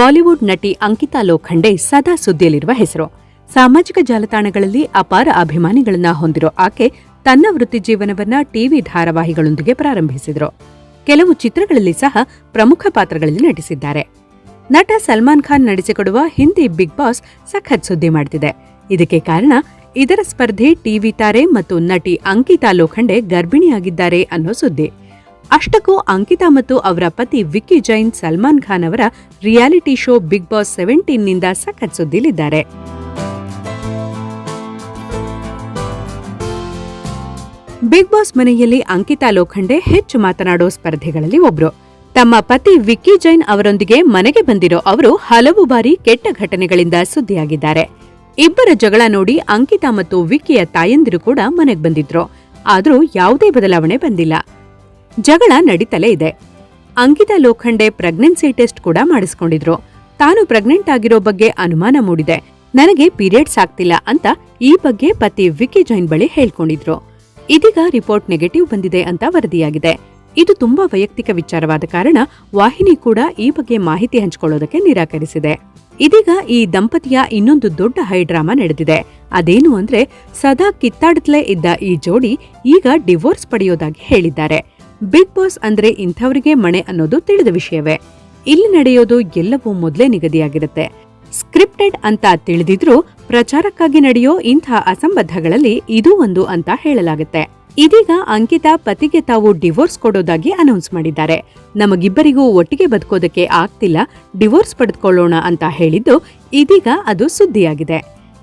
Bollywood ನಟಿ ಅಂಕಿತಾ ಲೋಖಂಡೆ ಸದಾ ಸುದ್ದಿಯಲ್ಲಿರುವ ಹೆಸರು. ಸಾಮಾಜಿಕ ಜಾಲತಾಣಗಳಲ್ಲಿ ಅಪಾರ ಅಭಿಮಾನಿಗಳನ್ನ ಹೊಂದಿರೋ ಆಕೆ ತನ್ನ ವೃತ್ತಿಜೀವನವನ್ನ ಟಿವಿ ಧಾರಾವಾಹಿಗಳೊಂದಿಗೆ ಪ್ರಾರಂಭಿಸಿದರು. ಕೆಲವು ಚಿತ್ರಗಳಲ್ಲಿ ಸಹ ಪ್ರಮುಖ ಪಾತ್ರಗಳಲ್ಲಿ ನಟಿಸಿದ್ದಾರೆ. ನಟ ಸಲ್ಮಾನ್ ಖಾನ್ ನಡೆಸಿಕೊಡುವ ಹಿಂದಿ ಬಿಗ್ ಬಾಸ್ ಸಖತ್ ಸುದ್ದಿ ಮಾಡ್ತಿದೆ. ಇದಕ್ಕೆ ಕಾರಣ ಇದರ ಸ್ಪರ್ಧೆ ಟಿವಿ ತಾರೆ ಮತ್ತು ನಟಿ ಅಂಕಿತಾ ಲೋಖಂಡೆ ಗರ್ಭಿಣಿಯಾಗಿದ್ದಾರೆ ಅನ್ನೋ ಸುದ್ದಿ. ಅಷ್ಟಕ್ಕೂ ಅಂಕಿತಾ ಮತ್ತು ಅವರ ಪತಿ ವಿಕ್ಕಿ ಜೈನ್ ಸಲ್ಮಾನ್ ಖಾನ್ ಅವರ ರಿಯಾಲಿಟಿ ಶೋ ಬಿಗ್ ಬಾಸ್ ಸೆವೆಂಟೀನ್ನಿಂದ ಸಖತ್ ಸುದ್ದಿಲಿದ್ದಾರೆ. ಬಿಗ್ ಬಾಸ್ ಮನೆಯಲ್ಲಿ ಅಂಕಿತಾ ಲೋಖಂಡೆ ಹೆಚ್ಚು ಮಾತನಾಡೋ ಸ್ಪರ್ಧೆಗಳಲ್ಲಿ ಒಬ್ರು. ತಮ್ಮ ಪತಿ ವಿಕ್ಕಿ ಜೈನ್ ಅವರೊಂದಿಗೆ ಮನೆಗೆ ಬಂದಿರೋ ಅವರು ಹಲವು ಬಾರಿ ಕೆಟ್ಟ ಘಟನೆಗಳಿಂದ ಸುದ್ದಿಯಾಗಿದ್ದಾರೆ. ಇಬ್ಬರ ಜಗಳ ನೋಡಿ ಅಂಕಿತಾ ಮತ್ತು ವಿಕ್ಕಿಯ ತಾಯಂದಿರು ಕೂಡ ಮನೆಗೆ ಬಂದಿದ್ರು. ಆದರೂ ಯಾವುದೇ ಬದಲಾವಣೆ ಬಂದಿಲ್ಲ. ಜಗಳ ನಡೀತಲೇ ಇದೆ. ಅಂಕಿತಾ ಲೋಖಂಡೆ ಪ್ರೆಗ್ನೆನ್ಸಿ ಟೆಸ್ಟ್ ಕೂಡ ಮಾಡಿಸ್ಕೊಂಡಿದ್ರು. ತಾನು ಪ್ರೆಗ್ನೆಂಟ್ ಆಗಿರೋ ಬಗ್ಗೆ ಅನುಮಾನ ಮೂಡಿದೆ. ನನಗೆ ಪೀರಿಯಡ್ಸ್ ಆಗ್ತಿಲ್ಲ ಅಂತ ಈ ಬಗ್ಗೆ ಪತಿ ವಿಕಿ ಜೈನ್ ಬಳಿ ಹೇಳ್ಕೊಂಡಿದ್ರು. ಇದೀಗ ರಿಪೋರ್ಟ್ ನೆಗೆಟಿವ್ ಬಂದಿದೆ ಅಂತ ವರದಿಯಾಗಿದೆ. ಇದು ತುಂಬಾ ವೈಯಕ್ತಿಕ ವಿಚಾರವಾದ ಕಾರಣ ವಾಹಿನಿ ಕೂಡ ಈ ಬಗ್ಗೆ ಮಾಹಿತಿ ಹಂಚಿಕೊಳ್ಳೋದಕ್ಕೆ ನಿರಾಕರಿಸಿದೆ. ಇದೀಗ ಈ ದಂಪತಿಯ ಇನ್ನೊಂದು ದೊಡ್ಡ ಹೈಡ್ರಾಮಾ ನಡೆದಿದೆ. ಅದೇನು ಅಂದ್ರೆ ಸದಾ ಕಿತ್ತಾಡುತ್ತಲೇ ಇದ್ದ ಈ ಜೋಡಿ ಈಗ ಡಿವೋರ್ಸ್ ಪಡೆಯೋದಾಗಿ ಹೇಳಿದ್ದಾರೆ. ಬಿಗ್ ಬಾಸ್ ಅಂದ್ರೆ ಇಂಥವರಿಗೆ ಮಣೆ ಅನ್ನೋದು ತಿಳಿದ ವಿಷಯವೇ. ಇಲ್ಲಿ ನಡೆಯೋದು ಎಲ್ಲವೂ ಮೊದಲೇ ನಿಗದಿಯಾಗಿರುತ್ತೆ. ಸ್ಕ್ರಿಪ್ಟೆಡ್ ಅಂತ ತಿಳಿದಿದ್ರೂ ಪ್ರಚಾರಕ್ಕಾಗಿ ನಡೆಯೋ ಇಂಥ ಅಸಂಬದ್ಧಗಳಲ್ಲಿ ಇದೂ ಒಂದು ಅಂತ ಹೇಳಲಾಗುತ್ತೆ. ಇದೀಗ ಅಂಕಿತಾ ಪತಿಗೆ ತಾವು ಡಿವೋರ್ಸ್ ಕೊಡೋದಾಗಿ ಅನೌನ್ಸ್ ಮಾಡಿದ್ದಾರೆ. ನಮಗಿಬ್ಬರಿಗೂ ಒಟ್ಟಿಗೆ ಬದುಕೋದಕ್ಕೆ ಆಗ್ತಿಲ್ಲ, ಡಿವೋರ್ಸ್ ಪಡೆದುಕೊಳ್ಳೋಣ ಅಂತ ಹೇಳಿದ್ದು ಇದೀಗ ಅದು ಸುದ್ದಿಯಾಗಿದೆ.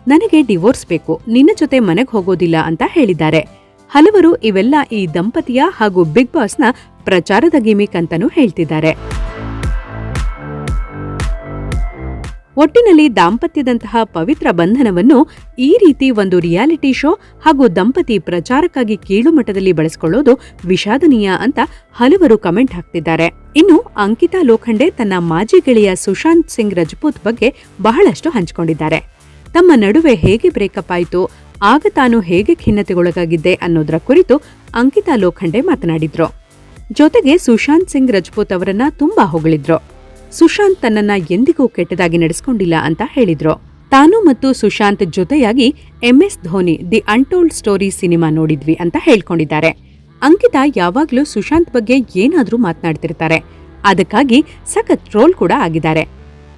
ನನಗೆ ಡಿವೋರ್ಸ್ ಬೇಕು, ನಿನ್ನ ಜೊತೆ ಮನೆಗೆ ಹೋಗೋದಿಲ್ಲ ಅಂತ ಹೇಳಿದ್ದಾರೆ. ಹಲವರು ಇವೆಲ್ಲ ಈ ದಂಪತಿಯ ಹಾಗೂ ಬಿಗ್ ಬಾಸ್ನ ಪ್ರಚಾರದ ಗಿಮಿಕ್ ಅಂತಾನೂ ಹೇಳ್ತಿದ್ದಾರೆ. ಒಟ್ಟಿನಲ್ಲಿ ದಾಂಪತ್ಯದಂತಹ ಪವಿತ್ರ ಬಂಧನವನ್ನು ಈ ರೀತಿ ಒಂದು ರಿಯಾಲಿಟಿ ಶೋ ಹಾಗೂ ದಂಪತಿ ಪ್ರಚಾರಕ್ಕಾಗಿ ಕೀಳು ಮಟ್ಟದಲ್ಲಿ ಬಳಸಿಕೊಳ್ಳೋದು ವಿಷಾದನೀಯ ಅಂತ ಹಲವರು ಕಮೆಂಟ್ ಹಾಕ್ತಿದ್ದಾರೆ. ಇನ್ನು ಅಂಕಿತಾ ಲೋಖಂಡೆ ತನ್ನ ಮಾಜಿ ಗೆಳೆಯ ಸುಶಾಂತ್ ಸಿಂಗ್ ರಜಪೂತ್ ಬಗ್ಗೆ ಬಹಳಷ್ಟು ಹಂಚಿಕೊಂಡಿದ್ದಾರೆ. ತಮ್ಮ ನಡುವೆ ಹೇಗೆ ಬ್ರೇಕಪ್ ಆಯಿತು ಆಗ ತಾನು ಹೇಗೆ ಖಿನ್ನತೆಗೊಳಗಾಗಿದ್ದೆ ಅನ್ನೋದರ ಕುರಿತು ಅಂಕಿತಾ ಲೋಖಂಡೆ ಮಾತನಾಡಿದ್ರು. ಜೊತೆಗೆ ಸುಶಾಂತ್ ಸಿಂಗ್ ರಜಪೂತ್ ಅವರನ್ನ ತುಂಬಾ ಹೊಗಳಿದ್ರು. ಸುಶಾಂತ್ ತನ್ನನ್ನ ಎಂದಿಗೂ ಕೆಟ್ಟದಾಗಿ ನಡೆಸ್ಕೊಂಡಿಲ್ಲ ಅಂತ ಹೇಳಿದ್ರು. ತಾನು ಮತ್ತು ಸುಶಾಂತ್ ಜೊತೆಯಾಗಿ MS Dhoni, the untold story cinema ನೋಡಿದ್ವಿ ಅಂತ ಹೇಳ್ಕೊಂಡಿದ್ದಾರೆ. ಅಂಕಿತಾ ಯಾವಾಗ್ಲೂ ಸುಶಾಂತ್ ಬಗ್ಗೆ ಏನಾದ್ರೂ ಮಾತನಾಡ್ತಿರ್ತಾರೆ. ಅದಕ್ಕಾಗಿ ಸಖತ್ ಟ್ರೋಲ್ ಕೂಡ ಆಗಿದ್ದಾರೆ.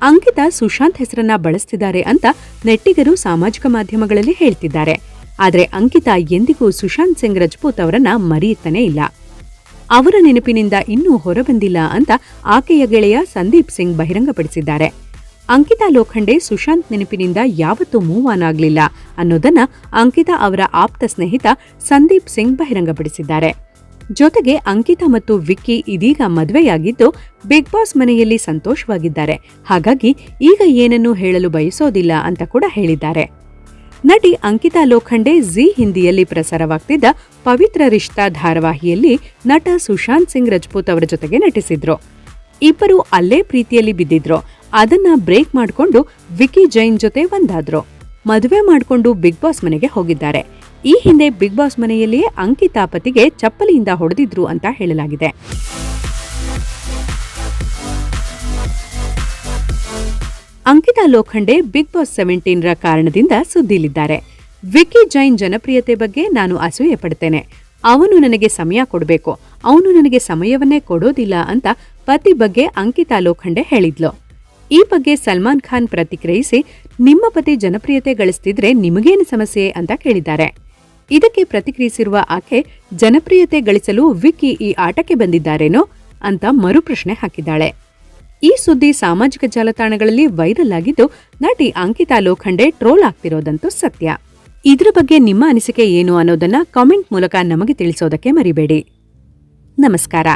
ಅಂಕಿತಾ ಸುಶಾಂತ್ ಹೆಸರನ್ನ ಬಳಸ್ತಿದ್ದಾರೆ ಅಂತ ನೆಟ್ಟಿಗರು ಸಾಮಾಜಿಕ ಮಾಧ್ಯಮಗಳಲ್ಲಿ ಹೇಳ್ತಿದ್ದಾರೆ. ಆದರೆ ಅಂಕಿತಾ ಎಂದಿಗೂ ಸುಶಾಂತ್ ಸಿಂಗ್ ರಜಪೂತ್ ಅವರನ್ನ ಮರೆಯುತ್ತಾನೇ ಇಲ್ಲ. ಅವರ ನೆನಪಿನಿಂದ ಇನ್ನೂ ಹೊರಬಂದಿಲ್ಲ ಅಂತ ಆಕೆಯ ಗೆಳೆಯ ಸಂದೀಪ್ ಸಿಂಗ್ ಬಹಿರಂಗಪಡಿಸಿದ್ದಾರೆ. ಅಂಕಿತಾ ಲೋಖಂಡೆ ಸುಶಾಂತ್ ನೆನಪಿನಿಂದ ಯಾವತ್ತೂ ಮೂವ್ ಆನ್ ಆಗಲಿಲ್ಲ ಅನ್ನೋದನ್ನ ಅಂಕಿತಾ ಅವರ ಆಪ್ತ ಸ್ನೇಹಿತ ಸಂದೀಪ್ ಸಿಂಗ್ ಬಹಿರಂಗಪಡಿಸಿದ್ದಾರೆ. ಜೊತೆಗೆ ಅಂಕಿತಾ ಮತ್ತು ವಿಕ್ಕಿ ಇದೀಗ ಮದುವೆಯಾಗಿದ್ದು ಬಿಗ್ ಬಾಸ್ ಮನೆಯಲ್ಲಿ ಸಂತೋಷವಾಗಿದ್ದಾರೆ. ಹಾಗಾಗಿ ಈಗ ಏನನ್ನೂ ಹೇಳಲು ಬಯಸೋದಿಲ್ಲ ಅಂತ ಕೂಡ ಹೇಳಿದ್ದಾರೆ. ನಟಿ ಅಂಕಿತಾ ಲೋಖಂಡೆ ಜಿ ಹಿಂದಿಯಲ್ಲಿ ಪ್ರಸಾರವಾಗ್ತಿದ್ದ ಪವಿತ್ರ ರಿಶ್ತಾ ಧಾರಾವಾಹಿಯಲ್ಲಿ ನಟ ಸುಶಾಂತ್ ಸಿಂಗ್ ರಜಪೂತ್ ಅವರ ಜೊತೆಗೆ ನಟಿಸಿದ್ರು. ಇಬ್ಬರು ಅಲ್ಲೇ ಪ್ರೀತಿಯಲ್ಲಿ ಬಿದ್ದಿದ್ರು. ಅದನ್ನ ಬ್ರೇಕ್ ಮಾಡಿಕೊಂಡು ವಿಕಿ ಜೈನ್ ಜೊತೆ ಒಂದಾದ್ರು. ಮದುವೆ ಮಾಡಿಕೊಂಡು ಬಿಗ್ ಬಾಸ್ ಮನೆಗೆ ಹೋಗಿದ್ದಾರೆ. ಈ ಹಿಂದೆ ಬಿಗ್ ಬಾಸ್ ಮನೆಯಲ್ಲಿಯೇ ಅಂಕಿತಾ ಪತಿಗೆ ಚಪ್ಪಲಿಯಿಂದ ಹೊಡೆದಿದ್ರು ಅಂತ ಹೇಳಲಾಗಿದೆ. ಅಂಕಿತಾ ಲೋಖಂಡೆ ಬಿಗ್ ಬಾಸ್ ಸೆವೆಂಟೀನ್ರ ಕಾರಣದಿಂದ ಸುದ್ದಿಲಿದ್ದಾರೆ. ವಿಕಿ ಜೈನ್ ಜನಪ್ರಿಯತೆ ಬಗ್ಗೆ ನಾನು ಅಸೂಯೆ ಪಡ್ತೇನೆ. ಅವನು ನನಗೆ ಸಮಯ ಕೊಡಬೇಕು. ಅವನು ನನಗೆ ಸಮಯವನ್ನೇ ಕೊಡೋದಿಲ್ಲ ಅಂತ ಪತಿ ಬಗ್ಗೆ ಅಂಕಿತಾ ಲೋಖಂಡೆ ಹೇಳಿದ್ಲು. ಈ ಬಗ್ಗೆ ಸಲ್ಮಾನ್ ಖಾನ್ ಪ್ರತಿಕ್ರಿಯಿಸಿ, ನಿಮ್ಮ ಪತಿ ಜನಪ್ರಿಯತೆ ಗಳಿಸ್ತಿದ್ರೆ ನಿಮಗೇನು ಸಮಸ್ಯೆ ಅಂತ ಕೇಳಿದ್ದಾರೆ. ಇದಕ್ಕೆ ಪ್ರತಿಕ್ರಿಯಿಸಿರುವ ಆಕೆ, ಜನಪ್ರಿಯತೆ ಗಳಿಸಲು ವಿಕ್ಕಿ ಈ ಆಟಕ್ಕೆ ಬಂದಿದ್ದಾರೇನೋ ಅಂತ ಮರುಪ್ರಶ್ನೆ ಹಾಕಿದ್ದಾಳೆ. ಈ ಸುದ್ದಿ ಸಾಮಾಜಿಕ ಜಾಲತಾಣಗಳಲ್ಲಿ ವೈರಲ್ ಆಗಿದ್ದು, ನಟಿ ಅಂಕಿತಾ ಲೋಖಂಡೆ ಟ್ರೋಲ್ ಆಗ್ತಿರೋದಂತೂ ಸತ್ಯ. ಇದ್ರ ಬಗ್ಗೆ ನಿಮ್ಮ ಅನಿಸಿಕೆ ಏನು ಅನ್ನೋದನ್ನ ಕಾಮೆಂಟ್ ಮೂಲಕ ನಮಗೆ ತಿಳಿಸೋದಕ್ಕೆ ಮರಿಬೇಡಿ. ನಮಸ್ಕಾರ.